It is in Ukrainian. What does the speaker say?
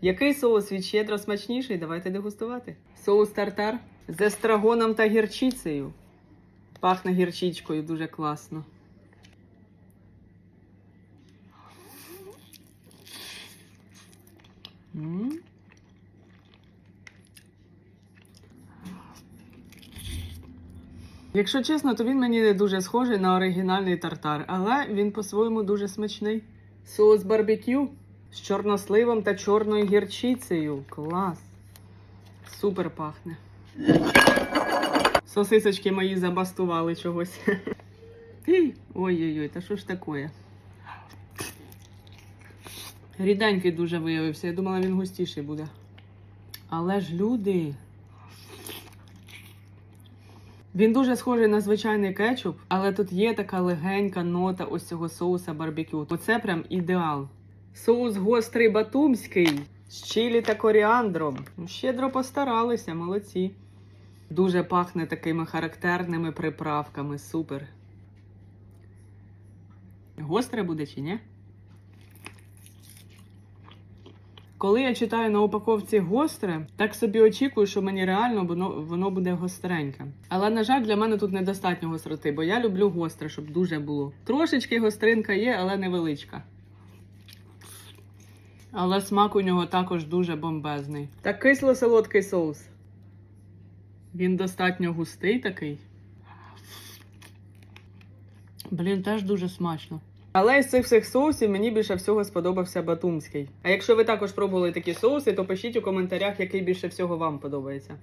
Який соус від щедро смачніший? Давайте дегустувати. Соус тартар з естрагоном та гірчицею. Пахне гірчичкою дуже класно. Якщо чесно, то він мені не дуже схожий на оригінальний тартар, але він по-своєму дуже смачний. Соус барбекю з чорносливом та чорною гірчицею. Клас. Супер пахне. Сосисочки мої забастували чогось. Ой-ой-ой, та що ж таке? Ріденький дуже виявився. Я думала, він густіший буде. Але ж люди. Він дуже схожий на звичайний кетчуп, але тут є така легенька нота ось цього соуса барбекю. Оце прям ідеал. Соус гострий батумський з чилі та коріандром. Ну, Щедро постаралися, молодці. Дуже пахне такими характерними приправками. Супер. Гостре буде чи ні? Коли я читаю на упаковці гостре, так собі очікую, що мені реально воно, воно буде гостреньке. Але, на жаль, для мене тут недостатньо гостроти, бо я люблю гостре, щоб дуже було. Трошечки гостринка є, але невеличка. Але смак у нього також дуже бомбезний. Та кисло-солодкий соус. Він достатньо густий такий. Блін, теж дуже смачно. Але з цих всіх соусів мені більше всього сподобався батумський. А якщо ви також пробували такі соуси, то пишіть у коментарях, який більше всього вам подобається.